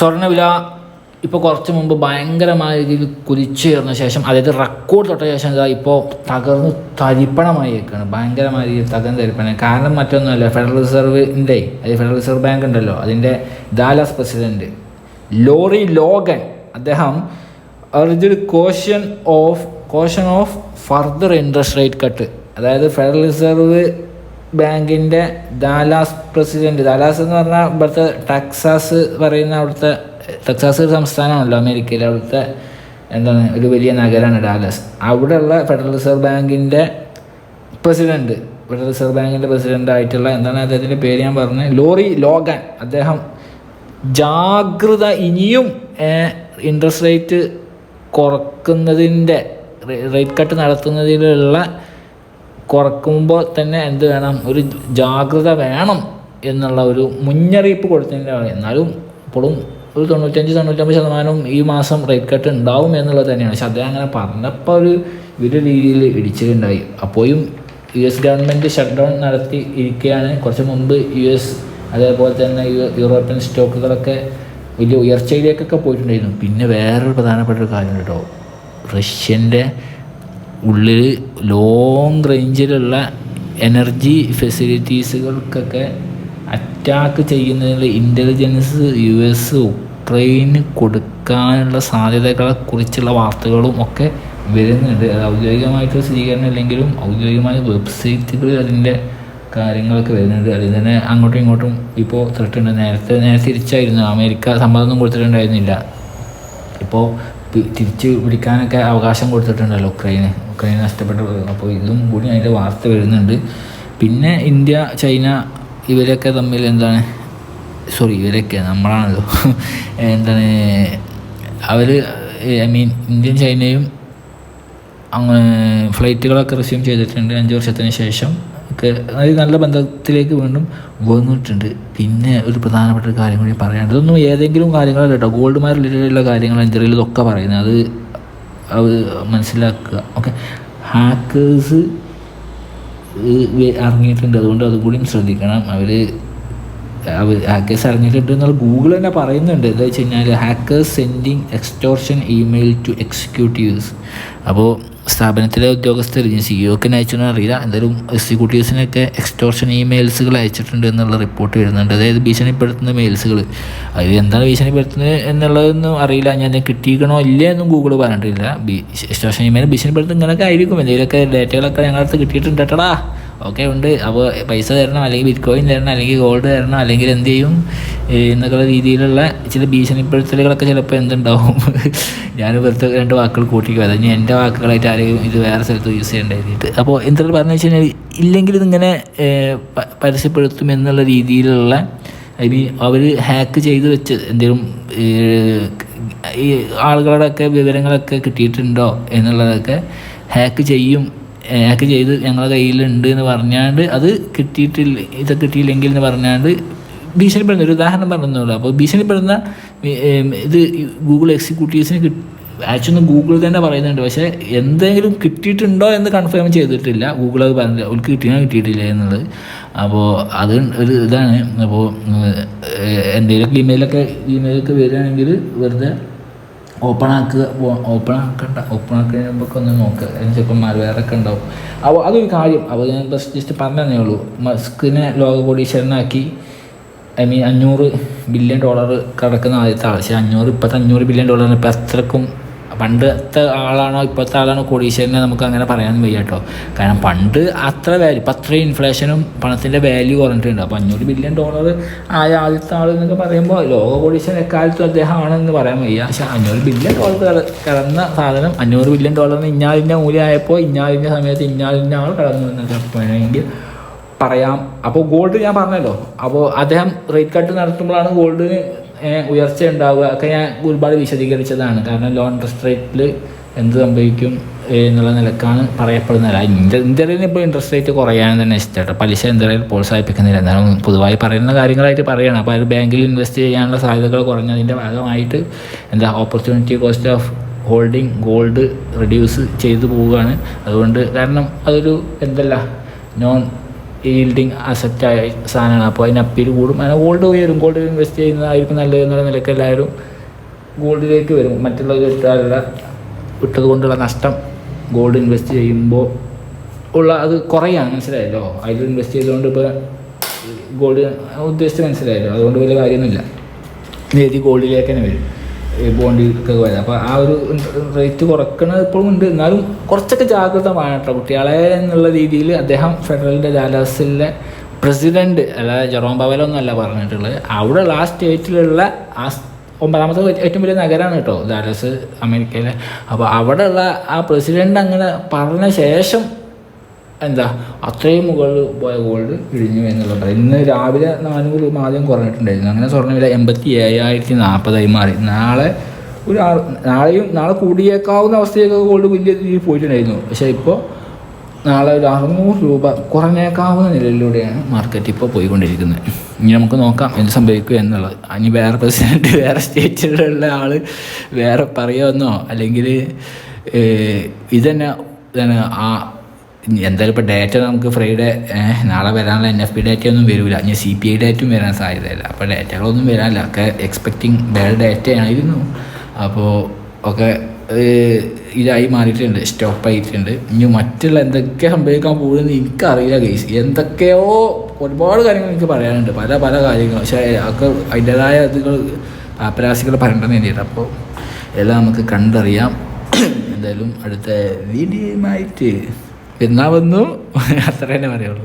സ്വർണവില ഇപ്പോൾ കുറച്ച് മുമ്പ് ഭയങ്കരമായ രീതിയിൽ കുതിച്ചുയർന്ന ശേഷം അതായത് റെക്കോർഡ് തൊട്ട ശേഷം ഇതാ ഇപ്പോൾ തകർന്ന് തരിപ്പണമായി നിൽക്കുകയാണ് ഭയങ്കരമായ രീതിയിൽ തകർന്ന് തരിപ്പണം കാരണം മറ്റൊന്നുമല്ല ഫെഡറൽ റിസർവിന്റെ അതായത് ഫെഡറൽ റിസർവ് ബാങ്ക് ഉണ്ടല്ലോ അതിന്റെ ദാലാസ് പ്രസിഡന്റ് ലോറി ലോഗൻ അദ്ദേഹം argued caution of caution of further interest rate cut അതായത് ഫെഡറൽ റിസർവ് ബാങ്കിന്റെ ദാലാസ് പ്രസിഡന്റ് ദാലാസ് എന്ന് പറഞ്ഞാൽ ഇവിടുത്തെ ടെക്സാസ് പറയുന്ന അവിടുത്തെ ടെക്സാസ് ഒരു സംസ്ഥാനമാണല്ലോ അമേരിക്കയിൽ അവിടുത്തെ എന്താണ് ഒരു വലിയ നഗരമാണ് ഡാലാസ്. അവിടെയുള്ള ഫെഡറൽ റിസർവ് ബാങ്കിന്റെ പ്രസിഡന്റ് ഫെഡറൽ റിസർവ് ബാങ്കിന്റെ പ്രസിഡന്റ് ആയിട്ടുള്ള എന്താണ് അദ്ദേഹത്തിന്റെ പേര് ഞാൻ പറഞ്ഞത് ലോറി ലോഗൻ. അദ്ദേഹം ജാഗ്രത ഇനിയും ഇൻട്രസ്റ്റ് റേറ്റ് കുറക്കുന്നതിന്റെ റേറ്റ് കട്ട് നടത്തുന്നതിലുള്ള കുറക്കുമ്പോൾ തന്നെ എന്ത് വേണം? ഒരു ജാഗ്രത വേണം എന്നുള്ള ഒരു മുന്നറിയിപ്പ് കൊടുത്തതിന്റെ എന്നാലും ഇപ്പോഴും ഒരു തൊണ്ണൂറ്റഞ്ച് തൊണ്ണൂറ്റമ്പത് ശതമാനം ഈ മാസം റേറ്റ് കട്ട് ഉണ്ടാവും എന്നുള്ളത് തന്നെയാണ്. പക്ഷെ അദ്ദേഹം അങ്ങനെ പറഞ്ഞപ്പോൾ ഒരു ഒരു രീതിയിൽ ഇടിച്ചിട്ടുണ്ടായി അപ്പോഴും U S government shut down നടത്തി ഇരിക്കുകയാണ് കുറച്ച് മുമ്പ് യു എസ് അതേപോലെ തന്നെ യൂറോപ്യൻ സ്റ്റോക്കുകളൊക്കെ വലിയ ഉയർച്ചയിലേക്കൊക്കെ പോയിട്ടുണ്ടായിരുന്നു. പിന്നെ വേറൊരു പ്രധാനപ്പെട്ട ഒരു കാര്യം കേട്ടോ റഷ്യന്റെ ഉള്ളിൽ ലോങ് റേഞ്ചിലുള്ള എനർജി ഫെസിലിറ്റീസുകൾക്കൊക്കെ അറ്റാക്ക് ചെയ്യുന്നതിൽ ഇന്റലിജൻസ് യു എസ് ഉക്രൈന് കൊടുക്കാനുള്ള സാധ്യതകളെ കുറിച്ചുള്ള വാർത്തകളും ഒക്കെ വരുന്നുണ്ട്. അത് ഔദ്യോഗികമായിട്ട് സ്ഥിരീകരണം ഇല്ലെങ്കിലും ഔദ്യോഗികമായ വെബ്സൈറ്റുകളിൽ അതിന്റെ കാര്യങ്ങളൊക്കെ വരുന്നുണ്ട്. അതിൽ തന്നെ അങ്ങോട്ടും ഇങ്ങോട്ടും ഇപ്പോൾ ത്രെട്ടുണ്ട് നേരത്തെ നേരെ തിരിച്ചായിരുന്നു. അമേരിക്ക സമ്മതമൊന്നും കൊടുത്തിട്ടുണ്ടായിരുന്നില്ല. ഇപ്പോൾ തിരിച്ച് പിടിക്കാനൊക്കെ അവകാശം കൊടുത്തിട്ടുണ്ടല്ലോ ഉക്രൈന് ഉക്രൈൻ നഷ്ടപ്പെട്ടത് അപ്പോൾ ഇതും കൂടി അതിന്റെ വാർത്ത വരുന്നുണ്ട്. പിന്നെ ഇന്ത്യ ചൈന ഇവരൊക്കെ തമ്മിൽ എന്താണ്? സോറി ഇവരൊക്കെ നമ്മളാണല്ലോ. എന്താണ്? അവർ ഐ മീൻ ഇന്ത്യയും ചൈനയും അങ്ങനെ ഫ്ലൈറ്റുകളൊക്കെ റിസ്യൂം ചെയ്തിട്ടുണ്ട്. അഞ്ച് വർഷത്തിന് ശേഷം ഒക്കെ നല്ല ബന്ധത്തിലേക്ക് വീണ്ടും വന്നിട്ടുണ്ട്. പിന്നെ ഒരു പ്രധാനപ്പെട്ട കാര്യം കൂടി പറയാനുണ്ട്. ഇതൊന്നും ഏതെങ്കിലും കാര്യങ്ങളല്ല കേട്ടോ. ഗോൾഡുമായി റിലേറ്റഡുള്ള കാര്യങ്ങൾ ഇന്ത്യയിൽ ഇതൊക്കെ പറയുന്നത്. അത് മനസ്സിലാക്കുക. ഓക്കെ ഹാക്കേഴ്സ് ഇറങ്ങിയിട്ടുണ്ട് അതുകൊണ്ട് അതുകൂടിയും ശ്രദ്ധിക്കണം. അവർ ഹാക്കേഴ്സ് ഇറങ്ങിയിട്ടുണ്ട് എന്നുള്ള ഗൂഗിൾ തന്നെ പറയുന്നുണ്ട്. എന്താ വെച്ച് കഴിഞ്ഞാൽ hackers sending extortion email to executives അപ്പോൾ സ്ഥാപനത്തിലെ ഉദ്യോഗസ്ഥർ ഇനി സിഇഒക്കെ അയച്ചെന്ന് അറിയില്ല. എന്തായാലും എക്സിക്യൂട്ടീവ്സിനൊക്കെ എക്സ്റ്റോർഷൻ ഇമെയിൽസുകൾ അയച്ചിട്ടുണ്ട് എന്നുള്ള റിപ്പോർട്ട് വരുന്നുണ്ട്. അതായത് ഭീഷണിപ്പെടുത്തുന്ന മെയിൽസുകൾ അത് എന്താണ് ഭീഷണിപ്പെടുത്തുന്നത് എന്നുള്ളതൊന്നും അറിയില്ല. ഞാൻ കിട്ടിയിക്കണോ ഇല്ലേ എന്നും ഗൂഗിൾ പറഞ്ഞിട്ടില്ല. എക്സ്റ്റോർഷൻ ഇമെയിൽ ഭീഷണിപ്പെടുത്തുന്ന ഇങ്ങനെയൊക്കെ ആയിരിക്കും. എന്തെങ്കിലുമൊക്കെ ഡേറ്റകളൊക്കെ ഞങ്ങളടുത്ത് കിട്ടിയിട്ടുണ്ട് കിട്ടിയിട്ടുണ്ടടാ ഓക്കെ ഉണ്ട്. അപ്പോൾ പൈസ തരണം അല്ലെങ്കിൽ ബിറ്റ് കോയിൻ തരണം അല്ലെങ്കിൽ ഗോൾഡ് തരണം അല്ലെങ്കിൽ എന്ത് ചെയ്യും? എന്നൊക്കെയുള്ള രീതിയിലുള്ള ചില ഭീഷണിപ്പെടുത്തലുകളൊക്കെ ചിലപ്പോൾ എന്തുണ്ടാവും? ഞാൻ വെറുതെ രണ്ട് വാക്കുകൾ കൂട്ടിക്കും. അത് എന്റെ വാക്കുകളായിട്ട് ആരെയും ഇത് വേറെ സ്ഥലത്ത് യൂസ് ചെയ്യേണ്ട രീതിയിട്ട് അപ്പോൾ എന്തെങ്കിലും പറഞ്ഞു വെച്ച് കഴിഞ്ഞാൽ ഇല്ലെങ്കിൽ ഇതിങ്ങനെ പരസ്യപ്പെടുത്തും എന്നുള്ള രീതിയിലുള്ള ഐ മീൻ അവർ ഹാക്ക് ചെയ്ത് വെച്ച് എന്തെങ്കിലും ഈ ആളുകളുടെയൊക്കെ വിവരങ്ങളൊക്കെ കിട്ടിയിട്ടുണ്ടോ എന്നുള്ളതൊക്കെ ഹാക്ക് ചെയ്യും ഹാക്ക് ചെയ്ത് ഞങ്ങളെ കയ്യിലുണ്ട് എന്ന് പറഞ്ഞാണ്ട് അത് കിട്ടിയിട്ടില്ല ഇത് കിട്ടിയില്ലെങ്കിൽ എന്ന് പറഞ്ഞാണ്ട് ഭീഷണിപ്പെടുന്ന ഒരു ഉദാഹരണം പറഞ്ഞുള്ളൂ അപ്പോൾ ഭീഷണിപ്പെടുന്ന ഇത് ഗൂഗിൾ എക്സിക്യൂട്ടീവ്സിന് കിട്ടി ആക്ച്വലി ഗൂഗിൾ തന്നെ പറയുന്നുണ്ട്. പക്ഷേ എന്തെങ്കിലും കിട്ടിയിട്ടുണ്ടോ എന്ന് കൺഫേം ചെയ്തിട്ടില്ല. ഗൂഗിൾ അത് പറഞ്ഞില്ല. അവൾക്ക് കിട്ടിയാൽ കിട്ടിയിട്ടില്ല എന്നുള്ളത്. അപ്പോൾ അത് ഒരു ഇതാണ്. അപ്പോൾ എന്തെങ്കിലുമൊക്കെ ഇമെയിലൊക്കെ ഇമെയിലൊക്കെ വരികയാണെങ്കിൽ വെറുതെ ഓപ്പൺ ആക്കുക ഓപ്പൺ ആക്കണ്ട. ഓപ്പൺ ആക്കുമ്പോൾ ഒന്ന് നോക്കുക ചിലപ്പോൾ മാൽവേറൊക്കെ ഉണ്ടാവും. അപ്പോൾ അതൊരു കാര്യം. അപ്പോൾ ഞാൻ ജസ്റ്റ് പറഞ്ഞതേ ഉള്ളൂ. മസ്കിനെ ലോക കോടീശ്വരനാക്കി. ഐ മീൻ അഞ്ഞൂറ് ബില്യൺ ഡോളർ കിടക്കുന്ന ആദ്യത്തെ ആവശ്യം. അഞ്ഞൂറ് ഇപ്പോഴത്തെ അഞ്ഞൂറ് ബില്യൺ ഡോളറിന് ഇപ്പോൾ അത്രക്കും പണ്ടത്തെ ആളാണോ ഇപ്പോഴത്തെ ആളാണോ കോടീശ്വരനെ നമുക്ക് അങ്ങനെ പറയാനും വയ്യ കേട്ടോ കാരണം പണ്ട് അത്ര വാല്യൂ ഇപ്പം അത്രയും ഇൻഫ്ലേഷനും പണത്തിന്റെ വാല്യൂ കുറഞ്ഞിട്ടുണ്ട്. അപ്പോൾ അഞ്ഞൂറ് ബില്യൺ ഡോളർ ആയ ആദ്യത്തെ ആൾ എന്നൊക്കെ പറയുമ്പോൾ ലോക കോടീശ്വരൻ എക്കാലത്തും അദ്ദേഹമാണെന്ന് പറയാൻ വയ്യ. പക്ഷേ അഞ്ഞൂറ് ബില്യൺ ഡോളർ കടന്ന സാധനം അഞ്ഞൂറ് ബില്യൺ ഡോളറിന് ഇഞ്ഞാലിന്റെ മൂല്യമായപ്പോൾ ഇഞ്ഞാലിന്റെ സമയത്ത് ഇഞ്ഞാലിന്റെ ആൾ കടന്നു എന്നൊക്കെ വേണമെങ്കിൽ പറയാം. അപ്പോൾ ഗോൾഡ് ഞാൻ പറഞ്ഞല്ലോ. അപ്പോൾ അദ്ദേഹം റേറ്റ് കട്ട് നടത്തുമ്പോഴാണ് ഗോൾഡിന് ഉയർച്ച ഉണ്ടാവുക ഒക്കെ ഞാൻ ഒരുപാട് വിശദീകരിച്ചതാണ്. കാരണം ലോൺ ഇൻട്രസ്റ്റ് റേറ്റിൽ എന്ത് സംഭവിക്കും എന്നുള്ള നിലക്കാണ് പറയപ്പെടുന്നത്. ഇന്ത്യ ഇന്ത്യയിൽ ഇപ്പോൾ ഇൻട്രസ്റ്റ് റേറ്റ് കുറയാൻ തന്നെ ഇഷ്ടമാണ് പലിശ എന്തായാലും പ്രോത്സാഹിപ്പിക്കുന്നില്ല. എന്നാലും പൊതുവായി പറയുന്ന കാര്യങ്ങളായിട്ട് പറയണം. അപ്പോൾ അത് ബാങ്കിൽ ഇൻവെസ്റ്റ് ചെയ്യാനുള്ള സാധ്യതകൾ കുറഞ്ഞതിന്റെ ഭാഗമായിട്ട് എന്താ opportunity cost of holding gold reduce ചെയ്തു പോവുകയാണ്. അതുകൊണ്ട് കാരണം അതൊരു എന്തല്ല നോൺ ഈൽഡിങ് അസറ്റായ സാധനമാണ്. അപ്പോൾ അതിന് അപ്പീൽ കൂടും. അങ്ങനെ ഗോൾഡ് ഉയരും. ഗോൾഡ് ഇൻവെസ്റ്റ് ചെയ്യുന്നതായിരിക്കും നല്ലത് എന്നുള്ള നിലയ്ക്ക് എല്ലാവരും ഗോൾഡിലേക്ക് വരും. മറ്റുള്ളത് ഇട്ടാലുള്ള ഇട്ടത് കൊണ്ടുള്ള നഷ്ടം ഗോൾഡ് ഇൻവെസ്റ്റ് ചെയ്യുമ്പോൾ ഉള്ള അത് കുറയാണ്. മനസ്സിലായല്ലോ? അതിൽ ഇൻവെസ്റ്റ് ചെയ്തുകൊണ്ട് ഇപ്പോൾ ഗോൾഡ് ഉദ്ദേശിച്ച് മനസ്സിലായല്ലോ? അതുകൊണ്ട് വലിയ കാര്യമൊന്നുമില്ല. നേരി ഗോൾഡിലേക്ക് തന്നെ വരും. ഈ ബോണ്ടിലൊക്കെ പോയത് അപ്പോൾ ആ ഒരു റേറ്റ് കുറക്കണത് ഇപ്പോഴും ഉണ്ട്. എന്നാലും കുറച്ചൊക്കെ ജാഗ്രത വേണം കേട്ടോ. കുട്ടികളെ എന്നുള്ള രീതിയിൽ അദ്ദേഹം ഫെഡറലിന്റെ ഡാലാസിലെ പ്രസിഡന്റ് അല്ലാതെ ജെറോം പവലൊന്നല്ല പറഞ്ഞിട്ടുള്ളത്. അവിടെ ആ സ്റ്റേറ്റിലുള്ള ആ ഒമ്പതാമത്തെ ഏറ്റവും വലിയ നഗരമാണ് കേട്ടോ ഡാലസ് അമേരിക്കയിലെ. അപ്പോൾ അവിടെയുള്ള ആ പ്രസിഡന്റ് അങ്ങനെ പറഞ്ഞ ശേഷം എന്താ അത്രയും മുകളിൽ പോയ ഗോൾഡ് ഇടിഞ്ഞു എന്നുള്ളത് ഇന്ന് രാവിലെ നാനൂറ് മാധ്യമം കുറഞ്ഞിട്ടുണ്ടായിരുന്നു. അങ്ങനെ സ്വർണവില എൺപത്തി ഏഴായിരത്തി നാൽപ്പതായി മാറി. നാളെ ഒരു നാളെയും നാളെ കൂടിയേക്കാവുന്ന അവസ്ഥയൊക്കെ ഗോൾഡ് വലിയ രീതിയിൽ പോയിട്ടുണ്ടായിരുന്നു. പക്ഷേ ഇപ്പോൾ നാളെ ഒരു അറുന്നൂറ് രൂപ കുറഞ്ഞേക്കാവുന്ന നിലയിലൂടെയാണ് മാർക്കറ്റ് ഇപ്പോൾ പോയിക്കൊണ്ടിരിക്കുന്നത്. ഇനി നമുക്ക് നോക്കാം എന്ത് സംഭവിക്കുക എന്നുള്ളത്. ഇനി വേറെ പ്രസിഡന്റ് വേറെ സ്റ്റേറ്റിലുള്ള ആൾ വേറെ പറയുമെന്നോ? അല്ലെങ്കിൽ ഇതന്നെ ആ എന്തായാലും ഇപ്പോൾ ഡേറ്റ നമുക്ക് ഫ്രൈഡേ നാളെ വരാനുള്ള എൻ എഫ് പി ഡേറ്റയൊന്നും വരില്ല ഇനി സി പി ഐ ഡേറ്റും വരാൻ സാധ്യതയില്ല. അപ്പോൾ ഡേറ്റകളൊന്നും വരാനില്ല. ഒക്കെ എക്സ്പെക്റ്റിംഗ് ബാഡ് ഡേറ്റ ആയിരുന്നു. അപ്പോൾ ഒക്കെ ഇതായി മാറിയിട്ടുണ്ട്. സ്റ്റോപ്പ് ആയിട്ടുണ്ട്. ഇനി മറ്റുള്ള എന്തൊക്കെ സംഭവിക്കാൻ പോകുന്നത് എനിക്കറിയില്ല ഗൈസ് എന്തൊക്കെയോ ഒരുപാട് കാര്യങ്ങൾ എനിക്ക് പറയാനുണ്ട്. പല പല കാര്യങ്ങൾ പക്ഷേ ഒക്കെ അതിന്റെതായ ഇതുകൾ പാപ്പരാശികൾ പറയേണ്ടതെന്ന് വേണ്ടിയിട്ട് അപ്പോൾ എല്ലാം നമുക്ക് കണ്ടറിയാം. എന്തായാലും അടുത്ത വീഡിയോയുമായിട്ട് എന്നാ വന്നു? അത്ര തന്നെ പറയുള്ളൂ.